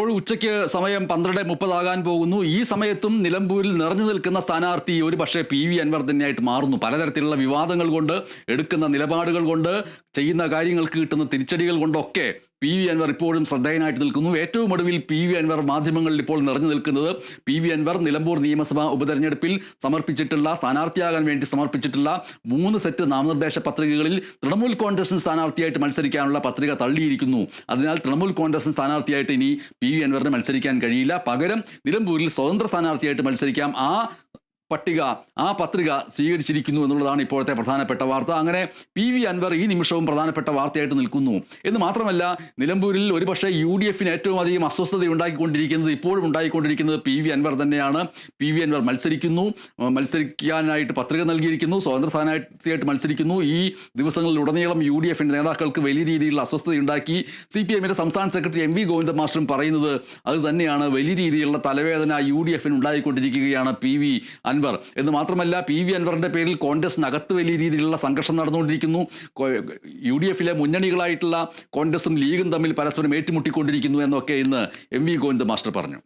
ഇപ്പോൾ ഉച്ചയ്ക്ക് സമയം പന്ത്രണ്ട് മുപ്പതാകാൻ പോകുന്നു. ഈ സമയത്തും നിലമ്പൂരിൽ നിറഞ്ഞു നിൽക്കുന്ന സ്ഥാനാർത്ഥി ഒരു പക്ഷേ പി വി അൻവർ തന്നെയായിട്ട് മാറുന്നു. പലതരത്തിലുള്ള വിവാദങ്ങൾ കൊണ്ട് എടുക്കുന്ന നിലപാടുകൾ കൊണ്ട് ചെയ്യുന്ന കാര്യങ്ങൾക്ക് കിട്ടുന്ന തിരിച്ചടികൾ കൊണ്ടൊക്കെ പി വി അൻവർ ഇപ്പോഴും ശ്രദ്ധേയനായിട്ട് നിൽക്കുന്നു. ഏറ്റവും ഒടുവിൽ പി വി അൻവർ മാധ്യമങ്ങളിൽ ഇപ്പോൾ നിറഞ്ഞു നിൽക്കുന്നത് പി വി അൻവർ നിലമ്പൂർ നിയമസഭാ ഉപതെരഞ്ഞെടുപ്പിൽ സമർപ്പിച്ചിട്ടുള്ള സ്ഥാനാർത്ഥിയാകാൻ വേണ്ടി സമർപ്പിച്ചിട്ടുള്ള മൂന്ന് സെറ്റ് നാമനിർദ്ദേശ പത്രികകളിൽ തൃണമൂൽ കോൺഗ്രസിന് സ്ഥാനാർത്ഥിയായിട്ട് മത്സരിക്കാനുള്ള പത്രിക തള്ളിയിരിക്കുന്നു. അതിനാൽ തൃണമൂൽ കോൺഗ്രസിന് സ്ഥാനാർത്ഥിയായിട്ട് ഇനി പി വി അൻവറിന് മത്സരിക്കാൻ കഴിയില്ല. പകരം നിലമ്പൂരിൽ സ്വതന്ത്ര സ്ഥാനാർത്ഥിയായിട്ട് മത്സരിക്കാം. ആ പട്ടിക ആ പത്രിക സ്വീകരിച്ചിരിക്കുന്നു എന്നുള്ളതാണ് ഇപ്പോഴത്തെ പ്രധാനപ്പെട്ട വാർത്ത. അങ്ങനെ പി വി അൻവർ ഈ നിമിഷവും പ്രധാനപ്പെട്ട വാർത്തയായിട്ട് നിൽക്കുന്നു. എന്ന് മാത്രമല്ല നിലമ്പൂരിൽ ഒരുപക്ഷെ യു ഡി എഫിന് ഏറ്റവും അധികം അസ്വസ്ഥത ഉണ്ടാക്കിക്കൊണ്ടിരിക്കുന്നത് ഇപ്പോഴും ഉണ്ടായിക്കൊണ്ടിരിക്കുന്നത് പി വി അൻവർ തന്നെയാണ്. പി വി അൻവർ മത്സരിക്കുന്നു മത്സരിക്കാനായിട്ട് പത്രിക നൽകിയിരിക്കുന്നു സ്വതന്ത്ര സ്ഥാനാർത്ഥിയായിട്ട് മത്സരിക്കുന്നു. ഈ ദിവസങ്ങളിലുടനീളം യു ഡി എഫിന്റെ നേതാക്കൾക്ക് വലിയ രീതിയിലുള്ള അസ്വസ്ഥതയുണ്ടാക്കി സി പി എമ്മിന്റെ സംസ്ഥാന സെക്രട്ടറി എം വി ഗോവിന്ദ മാസ്റ്ററും പറയുന്നത് അത് തന്നെയാണ്. വലിയ രീതിയിലുള്ള തലവേദന യു ഡി എഫിന് ഉണ്ടായിക്കൊണ്ടിരിക്കുകയാണ് പി വി അൻവർ എന്ന് മാത്രമല്ല പി വി അൻവറിന്റെ പേരിൽ കോൺഗ്രസിനകത്ത് വലിയ രീതിയിലുള്ള സംഘർഷം നടന്നുകൊണ്ടിരിക്കുന്നു. യു ഡി എഫിലെ മുന്നണികളായിട്ടുള്ള കോൺഗ്രസും ലീഗും തമ്മിൽ പരസ്പരം ഏറ്റുമുട്ടിക്കൊണ്ടിരിക്കുന്നു എന്നൊക്കെ ഇന്ന് എം വി ഗോവിന്ദ മാസ്റ്റർ പറഞ്ഞു.